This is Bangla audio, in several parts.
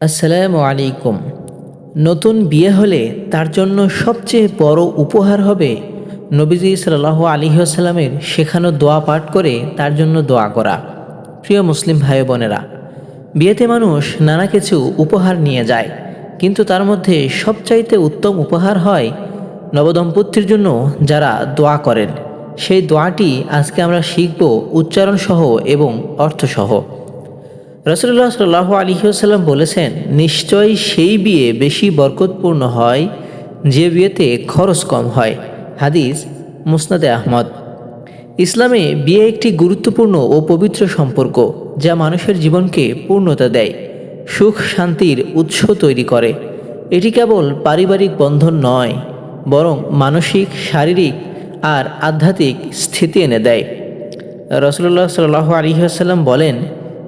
আসসালামু আলাইকুম। নতুন বিয়ে হলে তার জন্য সবচেয়ে বড় উপহার হবে নবীজি সাল্লাহ আলিহাসাল্লামের শেখানো দোয়া পাঠ করে তার জন্য দোয়া করা। প্রিয় মুসলিম ভাই বোনেরা, বিয়েতে মানুষ নানা কিছু উপহার নিয়ে যায়, কিন্তু তার মধ্যে সবচাইতে উত্তম উপহার হয় নবদম্পতির জন্য যারা দোয়া করেন। সেই দোয়াটি আজকে আমরা শিখব উচ্চারণসহ এবং অর্থসহ। রসুল্লাহ সাল্লাহ আলহিউসাল্লাম বলেছেন, নিশ্চয়ই সেই বিয়ে বেশি বরকতপূর্ণ হয় যে বিয়েতে খরচ কম হয়। হাদিস মুসনাদে আহমদ। ইসলামে বিয়ে একটি গুরুত্বপূর্ণ ও পবিত্র সম্পর্ক, যা মানুষের জীবনকে পূর্ণতা দেয়, সুখ, শান্তির উৎস তৈরি করে। এটি কেবল পারিবারিক বন্ধন নয়, বরং মানসিক, শারীরিক আর আধ্যাত্মিক স্থিতি এনে দেয়। রসুল্লাহ সাল্লাহ আলহিহাসাল্লাম বলেন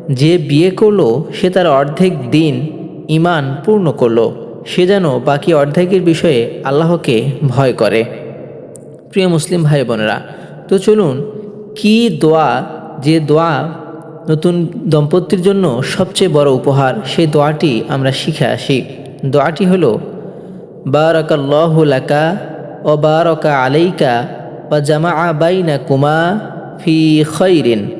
যে বিয়ে করল, সে তার অর্ধেক দিন ইমান পূর্ণ করল। সে যেন বাকি অর্ধেকের বিষয়ে আল্লাহকে ভয় করে। প্রিয় মুসলিম ভাই বোনেরা, তো চলুন, কি দোয়া, যে দোয়া নতুন দম্পতির জন্য সবচেয়ে বড় উপহার, সেই দোয়াটি আমরা শিখে আসি। দোয়াটি হলো, বারাকাল্লাহু লাকা ও বারকা আলাইকা বা জামা বাইনা কুমা ফি খৈরিন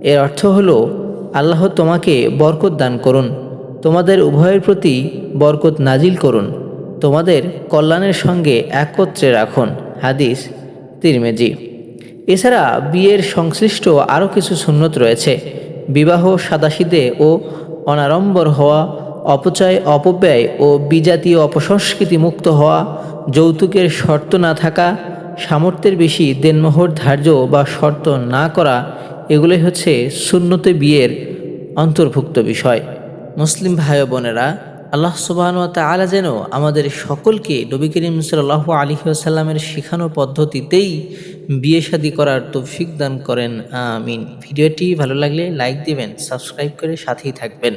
এর অর্থ হলো আল্লাহ তোমাকে বরকত দান করুন। তোমাদের উভয়ের প্রতি বরকত নাজিল করুন। তোমাদের কল্যাণের সঙ্গে একত্রে রাখুন। হাদিস তিরমেজি। এছাড়া বিয়ের সংশ্লিষ্ট আরও কিছু সুন্নত রয়েছে। বিবাহ সাদাশিদে ও অনাড়ম্বর হওয়া, অপচয়, অপব্যয় ও বিজাতীয় অপসংস্কৃতি মুক্ত হওয়া, যৌতুকের শর্ত না থাকা, সামর্থ্যের বেশি দেনমোহর ধার্য বা শর্ত না করা এগুলোই হচ্ছে সুন্নতে বিয়ের অন্তর্ভুক্ত বিষয়। মুসলিম ভাই বোনেরা, আল্লাহ সুবাহন আলা যেন আমাদের সকলকে নবী করিম সাল্লাহ আলী আসাল্লামের শেখানো পদ্ধতিতেই বিয়ে শাদী করার তৌফিক দান করেন। আমিন। ভিডিওটি ভালো লাগলে লাইক দিবেন, সাবস্ক্রাইব করে সাথেই থাকবেন।